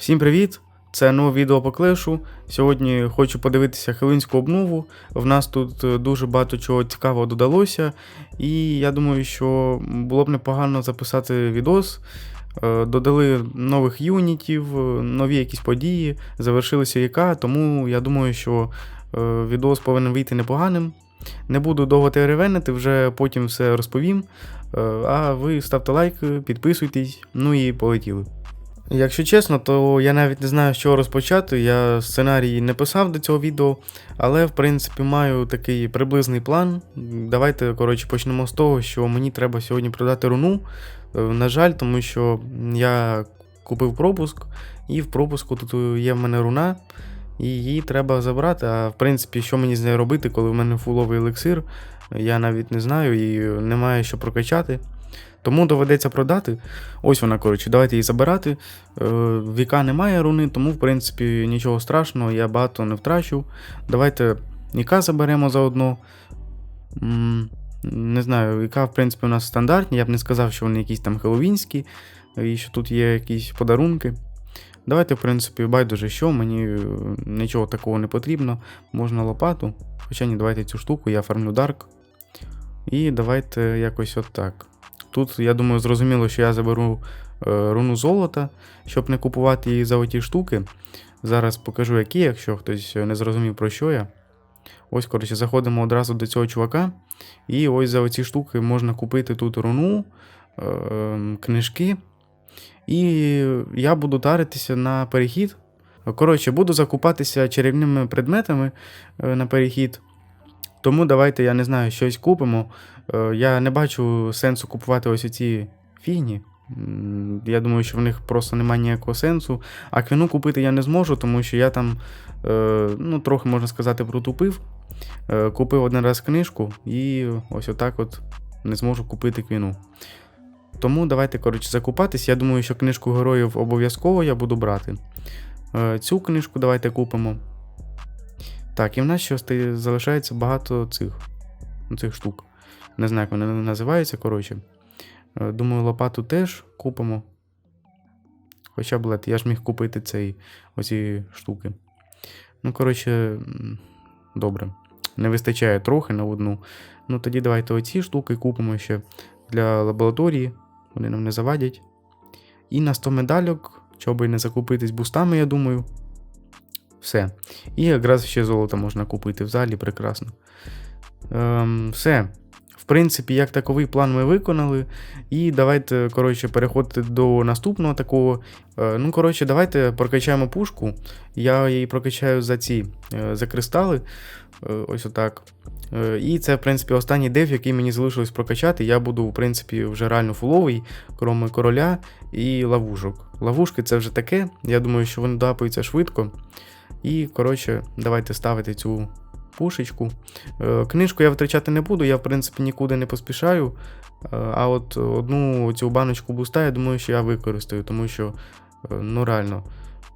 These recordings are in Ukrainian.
Всім привіт! Це нове відео по клешу. Сьогодні хочу подивитися хелинську обнову. В нас тут е, дуже багато чого цікавого додалося, і я думаю, що було б непогано записати відос. Е, Додали нових юнітів, е, нові якісь події, завершилися ЯК, тому я думаю, що відос повинен вийти непоганим. Не буду довго теревенити, вже потім все розповім. А ви ставте лайк, підписуйтесь, ну і полетіли. Якщо чесно, то я навіть не знаю, з чого розпочати. Я сценарій не писав до цього відео, але в принципі маю такий приблизний план. Давайте, коротше, почнемо з того, що мені треба сьогодні продати руну. Е, На жаль, тому що я купив пропуск, і в пропуску тут є в мене руна, і її треба забрати. А в принципі, що мені з нею робити, коли в мене фуловий елексир, я навіть не знаю і немає що прокачати. Тому доведеться продати. Ось вона, коротше, давайте її забирати. Е, Віка немає руни, тому, в принципі, нічого страшного, я багато не втрачу. Давайте Віка заберемо заодно. Не знаю, Віка, в принципі, у нас стандартні. Я б не сказав, що вони якісь там хеловінські, і що тут є якісь подарунки. Давайте, в принципі, байдуже що, мені е, нічого такого не потрібно. Можна лопату. Хоча ні, давайте цю штуку, я фармлю Дарк. І давайте якось отак. Тут, я думаю, зрозуміло, що я заберу е, руну золота, щоб не купувати її за оті штуки. Зараз покажу, які, якщо хтось не зрозумів, про що я. Ось, коротше, заходимо одразу до цього чувака. І ось за оці штуки можна купити тут руну, е, книжки. І я буду таритися на перехід. Коротше, буду закупатися чарівними предметами е, на перехід. Тому давайте, я не знаю, щось купимо. Е, Я не бачу сенсу купувати ось ці фігні. Я думаю, що в них просто немає ніякого сенсу. А квіну купити я не зможу, тому що я там, е, ну, трохи можна сказати, протупив. Е, Купив один раз книжку і ось отак от не зможу купити квіну. Тому давайте, коротше, закупатись. Я думаю, що книжку героїв обов'язково я буду брати. Цю книжку давайте купимо. Так, і в нас ще залишається багато цих, цих штук. Не знаю, як вони називаються, коротше. Е, Думаю, лопату теж купимо. Хоча, блядь, я ж міг купити цей, оці штуки. Ну, коротше, добре. Не вистачає трохи на одну. Ну, тоді давайте оці штуки купимо ще для лабораторії. Вони нам не завадять. І на 100 медальок, щоб не закупитись бустами, я думаю. Все. І якраз ще золото можна купити. Взагалі прекрасно. Ем, все. В принципі, як таковий план ми виконали. І давайте, коротше, переходити до наступного такого. Е, ну, коротше, давайте прокачаємо пушку. Я її прокачаю за ці е, за кристали. Е, ось отак. І це, в принципі, останній дев, який мені залишилось прокачати. Я буду, в принципі, вже реально фуловий, кроме короля і ловушок. Ловушки це вже таке. Я думаю, що вони дапаються швидко. І, коротше, давайте ставити цю пушечку. Е, Книжку я витрачати не буду, я, в принципі, нікуди не поспішаю. Е, А от одну цю баночку буста, я думаю, що я використаю, тому що, е, ну реально,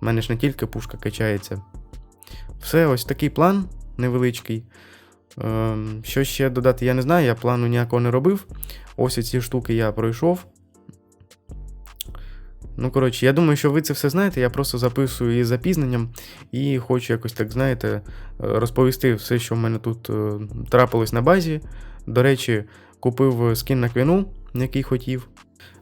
в мене ж не тільки пушка качається. Все, ось такий план невеличкий. Ем, Що ще додати, я не знаю, я плану ніякого не робив. Ось ці штуки я пройшов. Ну, коротше, я думаю, що ви це все знаєте. Я просто записую із запізненням і хочу якось так, знаєте, е, розповісти все, що в мене тут е, трапилось на базі. До речі, купив скін на квіну, який хотів.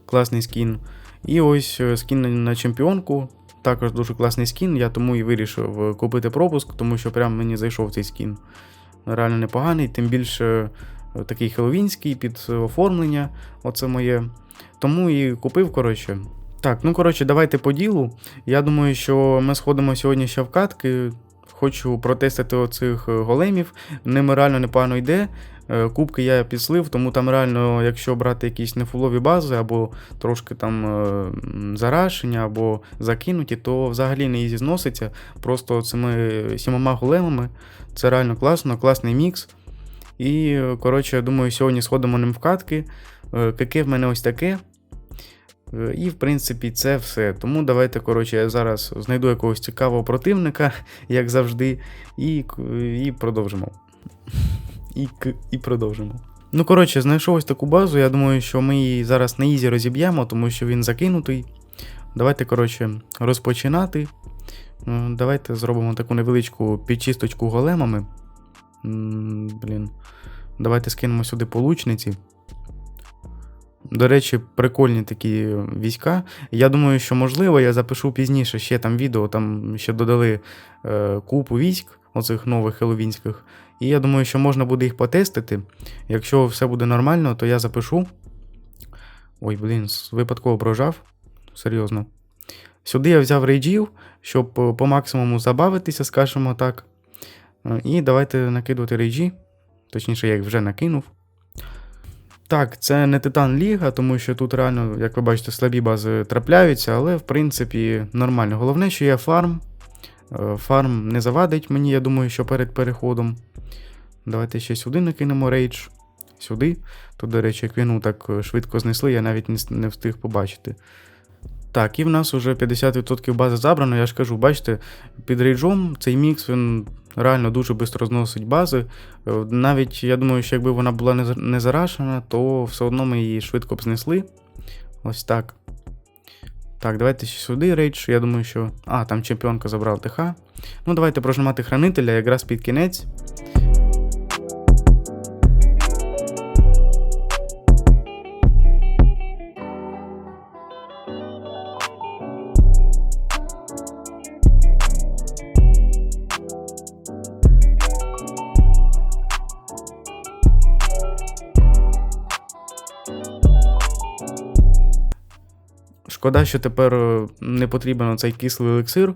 Класний скін. І ось е, скін на- чемпіонку. Також дуже класний скін. Я тому і вирішив купити пропуск, тому що прям мені зайшов цей скін. Реально непоганий, тим більше такий хеловінський під оформлення. Оце моє. Тому і купив, коротше. Так, ну коротше, давайте по ділу. Я думаю, що ми сходимо сьогодні ще в катки. Хочу протестити оцих е, големів. Ними реально непогано йде. Е, Кубки я підслив, тому там реально, якщо брати якісь нефулові бази, або трошки там е, зарашення, або закинуті, то взагалі не ізі зноситься. Просто цими сімома големами. Це реально класно, класний мікс. І, коротше, я думаю, сьогодні сходимо ним в катки. КК в мене ось таке. І, в принципі, це все. Тому давайте, коротше, я зараз знайду якогось цікавого противника, як завжди, і, і продовжимо. І, і продовжимо. Ну, коротше, знайшов ось таку базу. Я думаю, що ми її зараз на ізі розіб'ємо, тому що він закинутий. Давайте, коротше, розпочинати. Е, Давайте зробимо таку невеличку підчисточку големами. Блін. Давайте скинемо сюди получниці. До речі, прикольні такі війська. Я думаю, що можливо, я запишу пізніше ще там відео, там ще додали е, купу військ, оцих нових хеловінських. І я думаю, що можна буде їх потестити. Якщо все буде нормально, то я запишу. Ой, блін, випадково прожав. Серйозно. Сюди я взяв рейджів, щоб е, по максимуму забавитися, скажімо так. Е, І давайте накидувати рейджі. Точніше, я їх вже накинув. Так, це не Титан Ліга, тому що тут реально, як ви бачите, слабі бази трапляються, але в принципі нормально. Головне, що є фарм. Е, Фарм не завадить мені, я думаю, що перед переходом. Давайте ще сюди накинемо рейдж. Сюди. Тут, до речі, квіну так е, швидко знесли, я навіть не встиг побачити. Так, і в нас вже 50% бази забрано, я ж кажу, бачите, під рейджом цей мікс він реально дуже швидко зносить бази. Е, Навіть я думаю, що якби вона була не заражена, то все одно ми її швидко б знесли. Ось так. Так, давайте ще сюди рейдж. Я думаю, що. А, там чемпіонка забрала ТХ. Ну, давайте прожимати хранителя якраз під кінець. Шкода, що тепер е, не потрібен цей кислий елексир.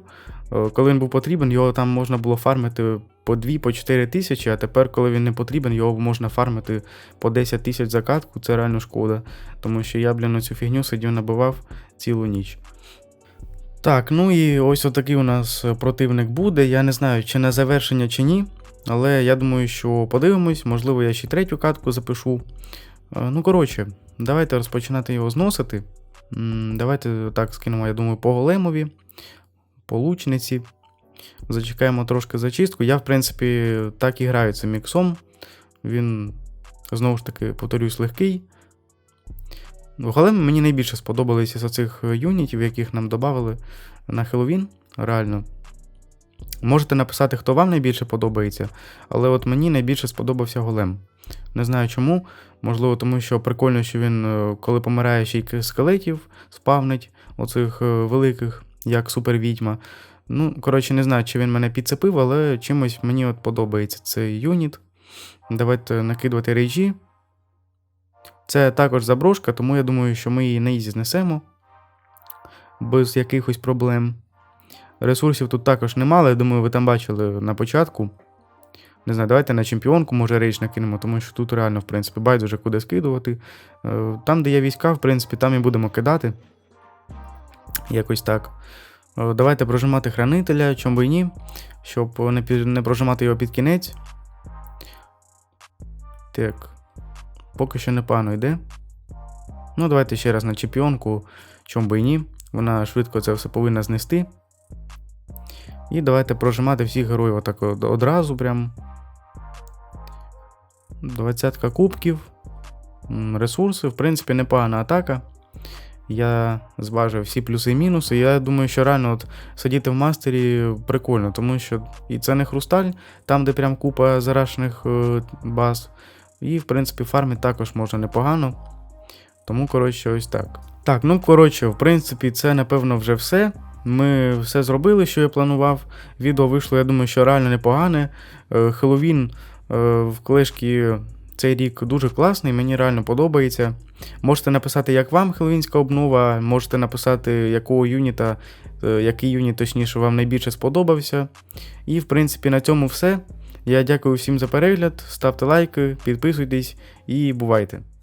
Е, Коли він був потрібен, його там можна було фармити по 2 по 4 тисячі, а тепер, коли він не потрібен, його можна фармити по 10 тисяч за катку, це реально шкода. Тому що я, блін, цю фігню сидів набивав цілу ніч. Так, ну і ось отакий у нас противник буде. Я не знаю, чи на завершення, чи ні. Але я думаю, що подивимось, можливо, я ще третю катку запишу. Е, Ну, коротше, давайте розпочинати його зносити. Давайте так скинемо, я думаю, по големові, по лучниці. Зачекаємо трошки зачистку. Я, в принципі, так і граю цим міксом. Він, знову ж таки, повторюсь, легкий. Големи мені найбільше сподобалися з оцих юнітів, яких нам додали на Хеллоуін. Реально. Можете написати, хто вам найбільше подобається, але от мені найбільше сподобався голем. Не знаю чому. Можливо, тому що прикольно, що він, е, коли помирає ще й скелетів, спавнить оцих е, великих, як супервідьма. Ну, коротше, не знаю, чи він мене підцепив, але чимось мені от подобається цей юніт. Давайте накидувати рейджі. Це також заброшка, тому я думаю, що ми її на ізі знесемо без якихось проблем. Ресурсів тут також немало, я думаю, ви там бачили на початку. Не знаю, давайте на чемпіонку, може, рейдж накинемо, тому що тут реально, в принципі, байдуже куди скидувати. Е, Там, де є війська, в принципі, там і будемо кидати. Якось так. Е, Давайте прожимати хранителя, чому і ні, щоб не, не прожимати його під кінець. Так. Поки що непогано йде. Ну, давайте ще раз на чемпіонку, чому би і ні. Вона швидко це все повинна знести. І давайте прожимати всіх героїв отак одразу прям. Двадцятка кубків. Ресурси, в принципі, непогана атака. Я зважив всі плюси і мінуси. Я думаю, що реально от сидіти в мастері прикольно, тому що і це не хрусталь, там, де прям купа зарашених е, баз. І, в принципі, фармити також можна непогано. Тому, коротше, ось так. Так, ну коротше, в принципі, це напевно вже все. Ми все зробили, що я планував. Відео вийшло, я думаю, що реально непогане. Е, Хеллоуін в клешки цей рік дуже класний, мені реально подобається. Можете написати, як вам хеллоуінська обнова, можете написати, якого юніта, е, який юніт точніше вам найбільше сподобався. І, в принципі, на цьому все. Я дякую всім за перегляд, ставте лайки, підписуйтесь і бувайте!